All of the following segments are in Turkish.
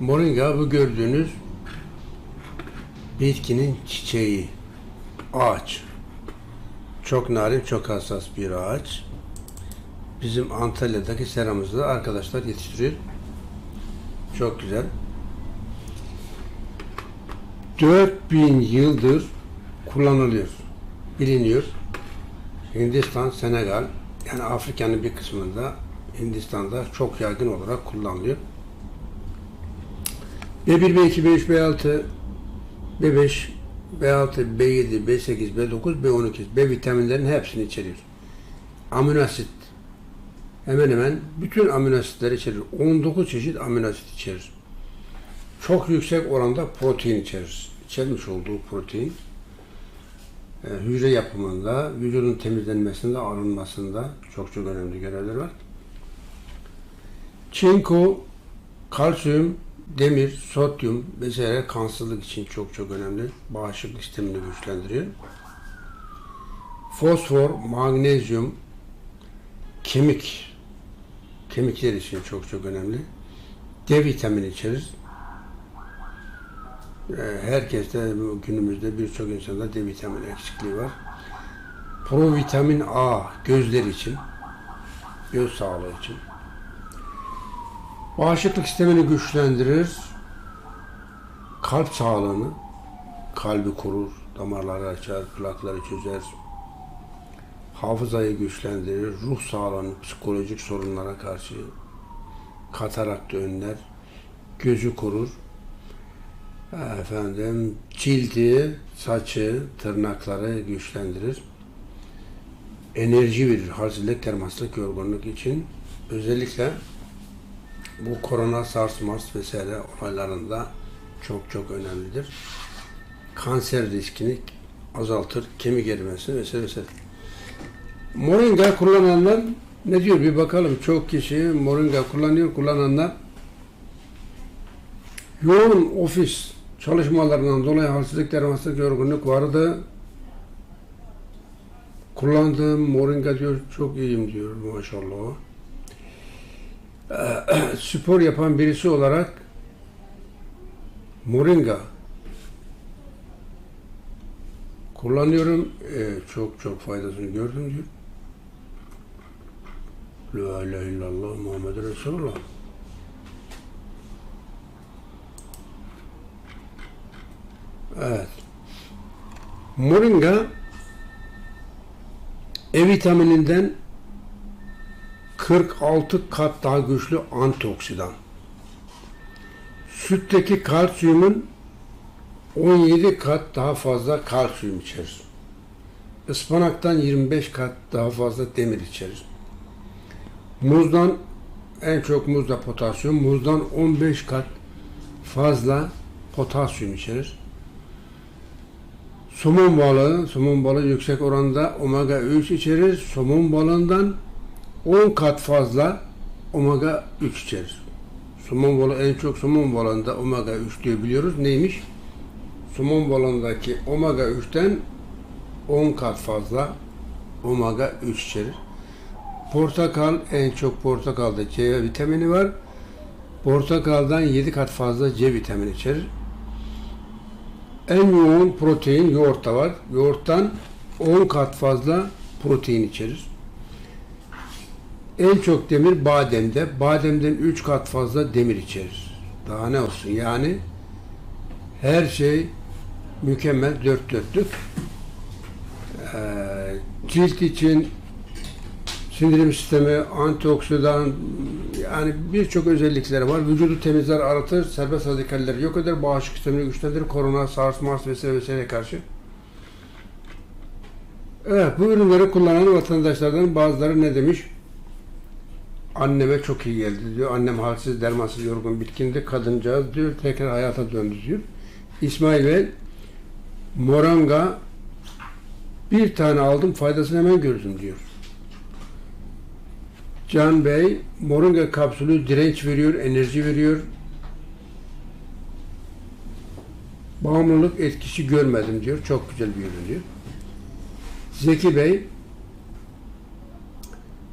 Moringa bu gördüğünüz bitkinin çiçeği, ağaç. Çok narin, çok hassas bir ağaç. Bizim Antalya'daki seramızda arkadaşlar yetiştiriyor. Çok güzel. 4000 yıldır kullanılıyor. Biliniyor. Hindistan, Senegal yani Afrika'nın bir kısmında Hindistan'da çok yaygın olarak kullanılıyor. B1, B2, B3, B6, B5, B6, B7, B8, B9, B12 B vitaminlerin hepsini içeriyor. Amino asit hemen hemen bütün amino asitleri içerir. 19 çeşit amino asit içerir. Çok yüksek oranda protein içerir. İçermiş olduğu protein e, hücre yapımında, vücudun temizlenmesinde, arınmasında çok çok önemli görevler var. Çinko, kalsiyum, demir, sodyum vesaire kansızlık için çok çok önemli. Bağışıklık sistemini güçlendiriyor. Fosfor, magnezyum, kemik, kemikler için çok çok önemli. D vitamini içerir. Ee, Herkeste günümüzde birçok insanda D vitamini eksikliği var. Provitamin A gözler için, göz sağlığı için. Bağışıklık sistemini güçlendirir. Kalp sağlığını, kalbi korur, damarları açar, plakları çözer. Hafızayı güçlendirir, ruh sağlığını, psikolojik sorunlara karşı kataraktı önler, gözü korur. Efendim, cildi, saçı, tırnakları güçlendirir. Enerji verir, halsizlik, termaslık, yorgunluk için. Özellikle bu korona, SARS, MARS vesaire olaylarında çok çok önemlidir. Kanser riskini azaltır, kemik erimesini vesaire vesaire. Moringa kullananlar ne diyor bir bakalım. Çok kişi moringa kullanıyor. Kullananlar yoğun ofis çalışmalarından dolayı halsizlik, dermasızlık, yorgunluk vardı. Kullandığım moringa diyor çok iyiyim diyor maşallah. Spor yapan birisi olarak moringa kullanıyorum. Ee, çok çok faydasını gördüm diyor. La ilahe illallah Muhammed Resulullah. Evet. Moringa E vitamininden 46 kat daha güçlü antioksidan. Sütteki kalsiyumun 17 kat daha fazla kalsiyum içerir. Ispanaktan 25 kat daha fazla demir içerir. Muzdan en çok muzda potasyum, muzdan 15 kat fazla potasyum içerir. Somon balığı, somon balığı yüksek oranda omega 3 içerir. Somon balığından 10 kat fazla omega 3 içerir. Somon balığı en çok somon balığında omega 3 diye biliyoruz. Neymiş? Somon balığındaki omega 3'ten 10 kat fazla omega 3 içerir. Portakal en çok portakalda C vitamini var. Portakaldan 7 kat fazla C vitamini içerir. En yoğun protein yoğurtta var. Yoğurttan 10 kat fazla protein içerir. En çok demir bademde. Bademden 3 kat fazla demir içerir. Daha ne olsun yani her şey mükemmel dört dörtlük. Ee, cilt için sindirim sistemi, antioksidan yani birçok özellikleri var. Vücudu temizler, aratır, serbest radikalleri yok eder, bağışıklık sistemini güçlendirir, korona, SARS, MARS vesaire vesaire karşı. Evet, bu ürünleri kullanan vatandaşlardan bazıları ne demiş? Anneme çok iyi geldi diyor. Annem halsiz, dermansız, yorgun, bitkindi. Kadıncağız diyor, tekrar hayata döndü diyor. İsmail Bey, Moranga bir tane aldım, faydasını hemen gördüm diyor. Can Bey, moringa kapsülü direnç veriyor, enerji veriyor. Bağımlılık etkisi görmedim diyor. Çok güzel bir ürün diyor. Zeki Bey,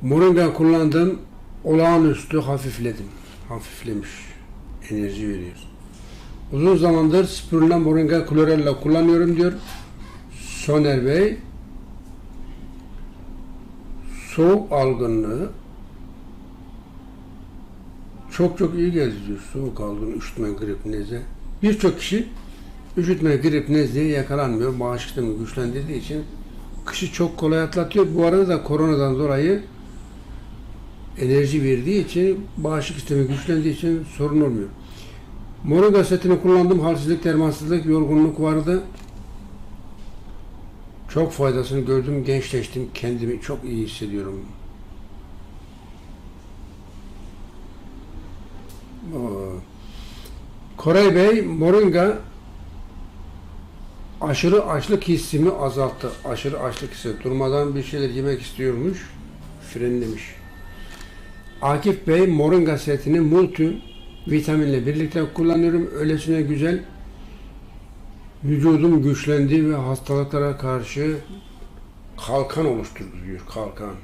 moringa kullandım, olağanüstü hafifledim. Hafiflemiş. Enerji veriyor. Uzun zamandır spirulina moringa klorella kullanıyorum diyor. Soner Bey soğuk algınlığı çok çok iyi geldi diyor. Soğuk algınlığı, üşütme, grip, nezle. Birçok kişi üşütme, grip, nezleye yakalanmıyor. Bağışıklık sistemi güçlendirdiği için kışı çok kolay atlatıyor. Bu arada da koronadan dolayı enerji verdiği için bağışıklık sistemi güçlendiği için sorun olmuyor. Moringa setini kullandım. Halsizlik, dermansızlık, yorgunluk vardı. Çok faydasını gördüm. Gençleştim. Kendimi çok iyi hissediyorum. Koray Bey, Moringa aşırı açlık hissimi azalttı. Aşırı açlık hissi. Durmadan bir şeyler yemek istiyormuş. Frenlemiş. Akif Bey, Moringa setini multi vitaminle birlikte kullanıyorum. Öylesine güzel. Vücudum güçlendi ve hastalıklara karşı kalkan oluşturdu diyor. Kalkan.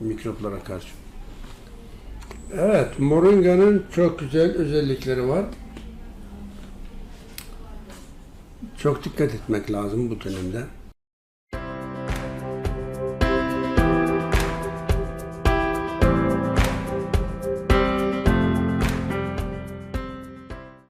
Mikroplara karşı. Evet, moringa'nın çok güzel özellikleri var. Çok dikkat etmek lazım bu dönemde.